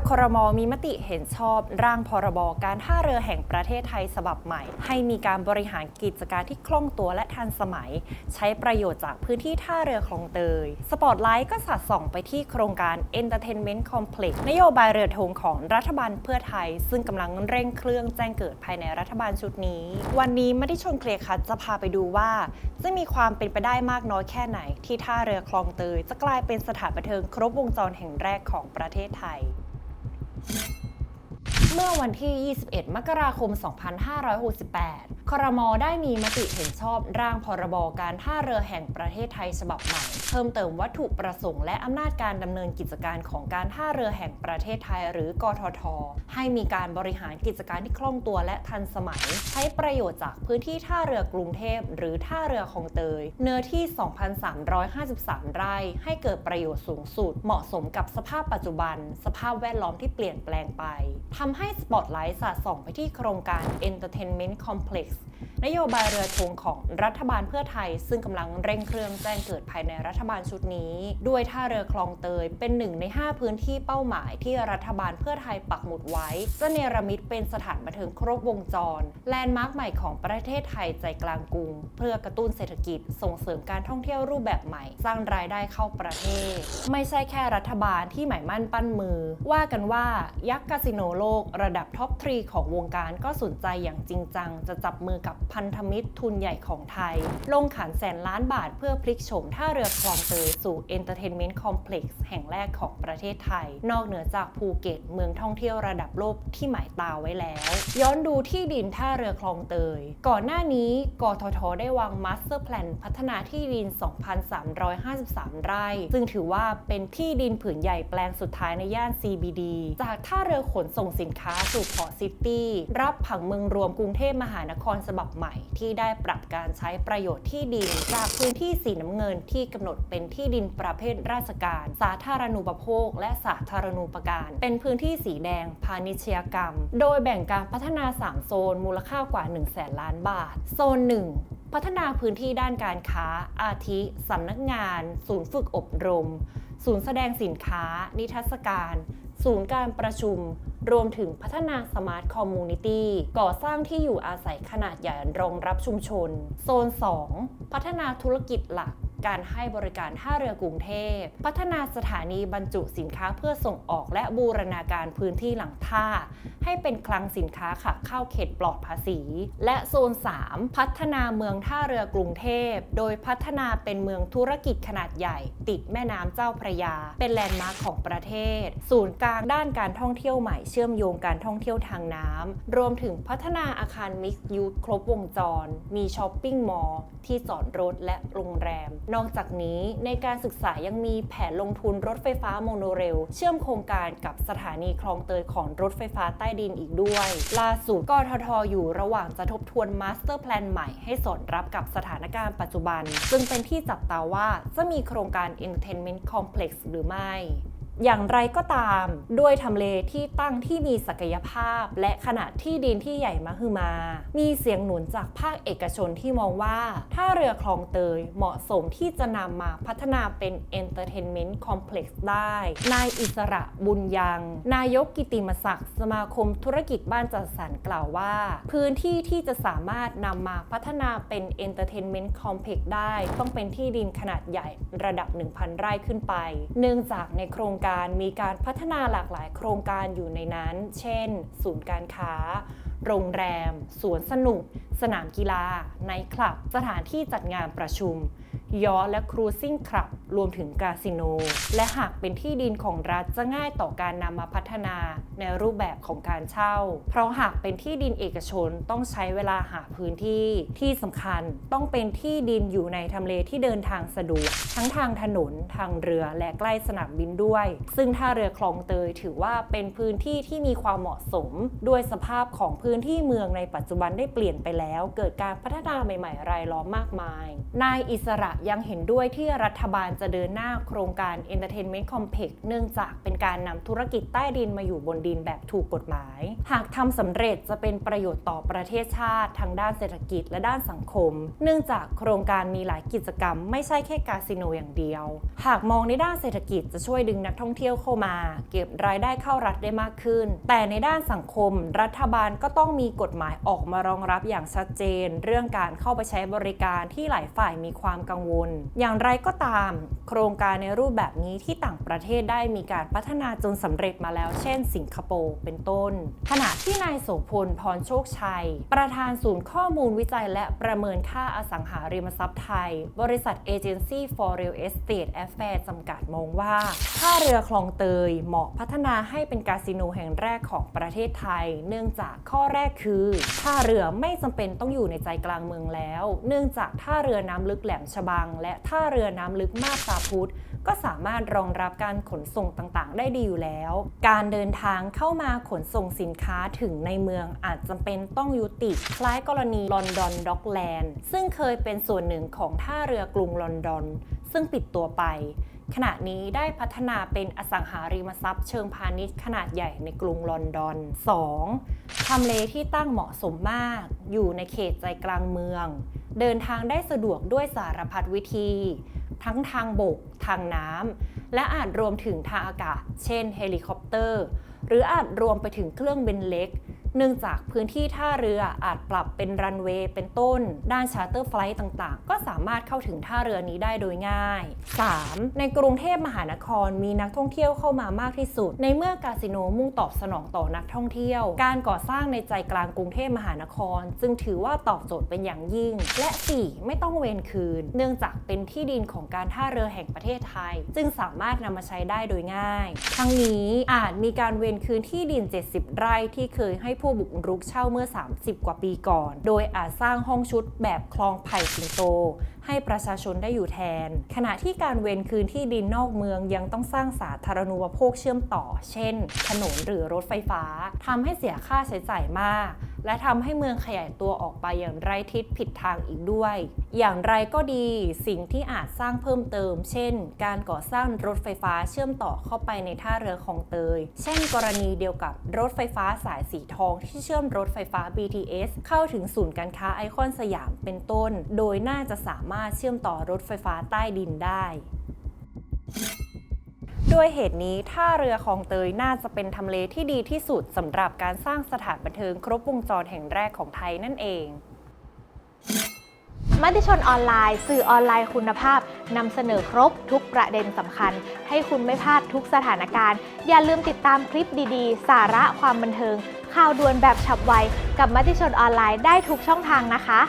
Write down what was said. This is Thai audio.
จากครมมีมติเห็นชอบร่างพรบการท่าเรือแห่งประเทศไทยฉบับใหม่ ให้มีการบริหารกิจการที่คล่องตัวและทันสมัย ใช้ประโยชน์จากพื้นที่ท่าเรือคลองเตย สปอตไลท์ก็สาดส่องไปที่โครงการ Entertainment Complex นโยบายเรือธงของรัฐบาลเพื่อไทย ซึ่งกำลังเร่งเครื่องแจ้งเกิดภายในรัฐบาลชุดนี้ วันนี้ไม่ได้ชนเคลียร์คัดจะพาไปดูว่า จะมีความเป็นไปได้มากน้อยแค่ไหน ที่ท่าเรือคลองเตย จะกลายเป็นสถานบันเทิงครบวงจรแห่งแรกของประเทศไทย เมื่อวันที่ 21 มกราคม 2568ครมได้มีมติเห็นชอบร่างพรบการท่าเรือแห่งประเทศไทยฉบับใหม่เพิ่มเติมวัตถุประสงค์และอำนาจการดำเนินกิจการของการท่าเรือแห่งประเทศไทยหรือกทท ให้มีการบริหารกิจการที่คล่องตัวและทันสมัย ใช้ประโยชน์จากพื้นที่ท่าเรือกรุงเทพ หรือท่าเรือคลองเตย เนื้อที่ 2,353 ไร่ ให้เกิดประโยชน์สูงสุด เหมาะสมกับสภาพปัจจุบัน สภาพแวดล้อมที่เปลี่ยนแปลงไปทำให้สปอตไลท์สาดส่องไปที่โครงการ Entertainment Complex นโยบายเรือธงของรัฐบาลเพื่อไทย ซึ่งกำลังเร่งเครื่องแจ้งเกิดภายในรัฐบาลชุดนี้ ด้วยท่าเรือคลองเตยเป็นหนึ่งใน 5 พื้นที่เป้าหมายที่รัฐบาลเพื่อไทยปักหมุดไว้จะเนรมิตเป็นสถานบันเทิงครบวงจร แลนด์มาร์คใหม่ของประเทศไทยใจกลางกรุง เพื่อกระตุ้นเศรษฐกิจ ส่งเสริมการท่องเที่ยวรูปแบบใหม่ สร้างรายได้เข้าประเทศ ไม่ใช่แค่รัฐบาลที่หมายมั่นปั้นมือ ว่ากันว่ายักษ์คาสิโนโลกระดับท็อปทรีของวงการก็สนใจอย่างจริงจังจะจับมือกับพันธมิตรทุนใหญ่ของไทย ลงขันแสนล้านบาทเพื่อพลิกโฉมท่าเรือคลองเตยสู่ Entertainment Complex แห่งแรกของประเทศไทย นอกเหนือจากภูเก็ตเมืองท่องเที่ยวระดับโลกที่หมายตาไว้แล้ว ย้อนดูที่ดินท่าเรือคลองเตย ก่อนหน้านี้กททได้วางมาสเตอร์แพลนพัฒนาที่ดิน 2,353 ไร่ ซึ่งถือว่าเป็นที่ดินผืนใหญ่แปลงสุดท้ายในย่าน CBD จากท่าเรือขนส่งสินค้าสู่พอร์ตซิตี้รับผังเมืองรวมกรุงเทพมหานครฉบับใหม่ที่ได้ปรับการใช้ประโยชน์ที่ดิน จากพื้นที่สีน้ำเงินที่กำหนดเป็นที่ดินประเภทราชการ สาธารณูปโภค และสาธารณูปการ เป็นพื้นที่สีแดง พาณิชยกรรม โดยแบ่งการพัฒนา 3 โซน มูลค่ากว่า 1 0 0 0 0แสนล้านบาท โซน 1พัฒนาพื้นที่ด้านการค้า อาทิ สำนักงาน ศูนย์ฝึกอบรม ศูนย์แสดงสินค้า นิทรรศการ ศูนย์การประชุม รวมถึงพัฒนาสมาร์ทคอมมูนิตี้ก่อสร้างที่อยู่อาศัยขนาดใหญ่รองรับชุมชน โซน 2 พัฒนาธุรกิจหลัก การให้บริการท่าเรือกรุงเทพ พัฒนาสถานีบรรจุสินค้าเพื่อส่งออกและบูรณาการพื้นที่หลังท่า ให้เป็นคลังสินค้าขาเข้าเขตปลอดภาษี และโซน 3 พัฒนาเมืองท่าเรือกรุงเทพ โดยพัฒนาเป็นเมืองธุรกิจขนาดใหญ่ ติดแม่น้ำเจ้าพระยา เป็นแลนด์มาร์คของประเทศ ศูนย์กลางด้านการท่องเที่ยวใหม่เชื่อมโยงการท่องเที่ยวทางน้ำรวมถึงพัฒนาอาคารมิกซ์ยูทครบวงจร มีช้อปปิ้งมอลล์ที่จอดรถและโรงแรมนอกจากนี้ในการศึกษายังมีแผนลงทุนรถไฟฟ้าโมโนเรล เชื่อมโครงการกับสถานีคลองเตยของรถไฟฟ้าใต้ดินอีกด้วย ล่าสุดกททอยู่ระหว่างจะทบทวนมาสเตอร์แพลนใหม่ให้สอดรับกับสถานการณ์ปัจจุบัน ซึ่งเป็นที่จับตาว่าจะมีโครงการ Entertainment Complex หรือไม่ อย่างไรก็ตามด้วยทำเลที่ตั้งที่มีศักยภาพ และขนาดที่ดินที่ใหญ่มหึมา มีเสียงหนุนจากภาคเอกชนที่มองว่าถ้าเรือคลองเตยเหมาะสมที่จะนำมาพัฒนาเป็น Entertainment Complex ได้ นายอิสระบุญยัง นายกกิติมศักดิ์สมาคมธุรกิจบ้านจัดสรรกล่าวว่า พื้นที่ที่จะสามารถนำมาพัฒนาเป็น Entertainment Complex ได้ ต้องเป็นที่ดินขนาดใหญ่ระดับ 1,000 ไร่ขึ้นไป เนื่องจากในโครงการมีการพัฒนาหลากหลายโครงการอยู่ในนั้น เช่น ศูนย์การค้า โรงแรม สวนสนุก สนามกีฬาไนท์คลับ สถานที่จัดงานประชุม ยอและครูซิ่งคลับ รวมถึงคาสิโน และหากเป็นที่ดินของรัฐจะง่ายต่อการนำมาพัฒนาในรูปแบบของการเช่า เพราะหากเป็นที่ดินเอกชนต้องใช้เวลาหาพื้นที่ที่สำคัญต้องเป็นที่ดินอยู่ในทำเลที่เดินทางสะดวก ทั้งทางถนนทางเรือและใกล้สนามบินด้วย ซึ่งท่าเรือคลองเตยถือว่าเป็นพื้นที่ที่มีความเหมาะสม ด้วยสภาพของพื้นที่เมืองในปัจจุบันได้เปลี่ยนไปแล้ว เกิดการพัฒนาใหม่ ๆ รายล้อมมากมาย นายอิสระยังเห็นด้วยที่รัฐบาลจะเดินหน้าโครงการ Entertainment Complex เนื่องจากเป็นการนำธุรกิจใต้ดินมาอยู่บนดินแบบถูกกฎหมาย หากทำสำเร็จจะเป็นประโยชน์ต่อประเทศชาติทั้งด้านเศรษฐกิจและด้านสังคม เนื่องจากโครงการมีหลายกิจกรรม ไม่ใช่แค่คาสิโนอย่างเดียว หากมองในด้านเศรษฐกิจจะช่วยดึงนักท่องเที่ยวเข้ามา เก็บรายได้เข้ารัฐได้มากขึ้น แต่ในด้านสังคม รัฐบาลก็ต้องมีกฎหมายออกมารองรับอย่างชัดเจน เรื่องการเข้าไปใช้บริการที่หลายฝ่ายมีความกังวล อย่างไรก็ตามโครงการในรูปแบบนี้ที่ต่างประเทศได้มีการพัฒนาจนสำเร็จมาแล้ว เช่น สิงคโปร์เป็นต้น ขณะที่นายโสพลพรโชคชัย ประธานศูนย์ข้อมูลวิจัยและประเมินค่าอสังหาริมทรัพย์ไทย บริษัท Agency for Real Estate Affairs จำกัดมองว่าท่าเรือคลองเตยเหมาะพัฒนาให้เป็นคาสิโนแห่งแรกของประเทศไทย เนื่องจากข้อแรกคือท่าเรือไม่จำเป็นต้องอยู่ในใจกลางเมืองแล้ว เนื่องจากท่าเรือน้ำลึกแหลมฉบัง และท่าเรือน้ำลึกมาบตาพุธก็สามารถรองรับการขนส่งต่างๆ ได้ดีอยู่แล้ว การเดินทางเข้ามาขนส่งสินค้าถึงในเมืองอาจจำเป็นต้องยุติ คล้ายกรณีลอนดอนด็อกแลนด์ ซึ่งเคยเป็นส่วนหนึ่งของท่าเรือกรุงลอนดอน ซึ่งปิดตัวไป ขณะนี้ได้พัฒนาเป็นอสังหาริมทรัพย์เชิงพาณิชย์ขนาดใหญ่ในกรุงลอนดอน 2. ทำเลที่ตั้งเหมาะสมมาก อยู่ในเขตใจกลางเมือง เดินทางได้สะดวกด้วยสารพัดวิธี ทั้งทางบก ทางน้ำและอาจรวมถึงทางอากาศ เช่นเฮลิคอปเตอร์ หรืออาจรวมไปถึงเครื่องบินเล็ก เนื่องจากพื้นที่ท่าเรืออาจปรับเป็นรันเวย์เป็นต้น ด้านชาร์เตอร์ไฟลท์ต่างๆ ก็สามารถเข้าถึงท่าเรือนี้ได้โดยง่าย 3. ในกรุงเทพมหานครมีนักท่องเที่ยวเข้ามามากที่สุด ในเมื่อคาสิโนมุ่งตอบสนองต่อนักท่องเที่ยว การก่อสร้างในใจกลางกรุงเทพมหานคร จึงถือว่าตอบโจทย์เป็นอย่างยิ่ง และ 4. ไม่ต้องเวนคืน เนื่องจากเป็นที่ดินของการท่าเรือแห่งประเทศไทย จึงสามารถนำมาใช้ได้โดยง่าย ทั้งนี้อาจมีการเวนคืนที่ดิน 70 ไร่ที่เคยให้ผู้บุกรุกเช่าเมื่อ 30 กว่าปีก่อน โดยอาจสร้างห้องชุดแบบคลองไผ่สิงโต ให้ประชาชนได้อยู่แทน ขณะที่การเวนคืนที่ดินนอกเมืองยังต้องสร้างสาธารณูปโภคเชื่อมต่อ เช่น ถนนหรือรถไฟฟ้าทำให้เสียค่าใช้จ่ายมากและทำให้เมืองขยายตัวออกไปอย่างไร้ทิศผิดทางอีกด้วย อย่างไรก็ดีสิ่งที่อาจสร้างเพิ่มเติม เช่น การก่อสร้างรถไฟฟ้าเชื่อมต่อเข้าไปในท่าเรือคลองเตย เช่น กรณีเดียวกับรถไฟฟ้าสายสีทองที่เชื่อมรถไฟฟ้า BTS เข้าถึงศูนย์การค้าไอคอนสยามเป็นต้น โดยน่าจะสามารถเชื่อมต่อรถไฟฟ้าใต้ดินได้ ด้วยเหตุนี้ท่าเรือคลองเตยน่าจะเป็นทำเลที่ดีที่สุดสำหรับการสร้างสถานบันเทิงครบวงจรแห่งแรกของไทยนั่นเองมติชนออนไลน์ สื่อออนไลน์คุณภาพนำเสนอครบทุกประเด็นสำคัญ ให้คุณไม่พลาดทุกสถานการณ์ อย่าลืมติดตามคลิปดีๆ สาระความบันเทิง ข่าวด่วนแบบฉับไว กับมติชนออนไลน์ได้ทุกช่องทางนะคะ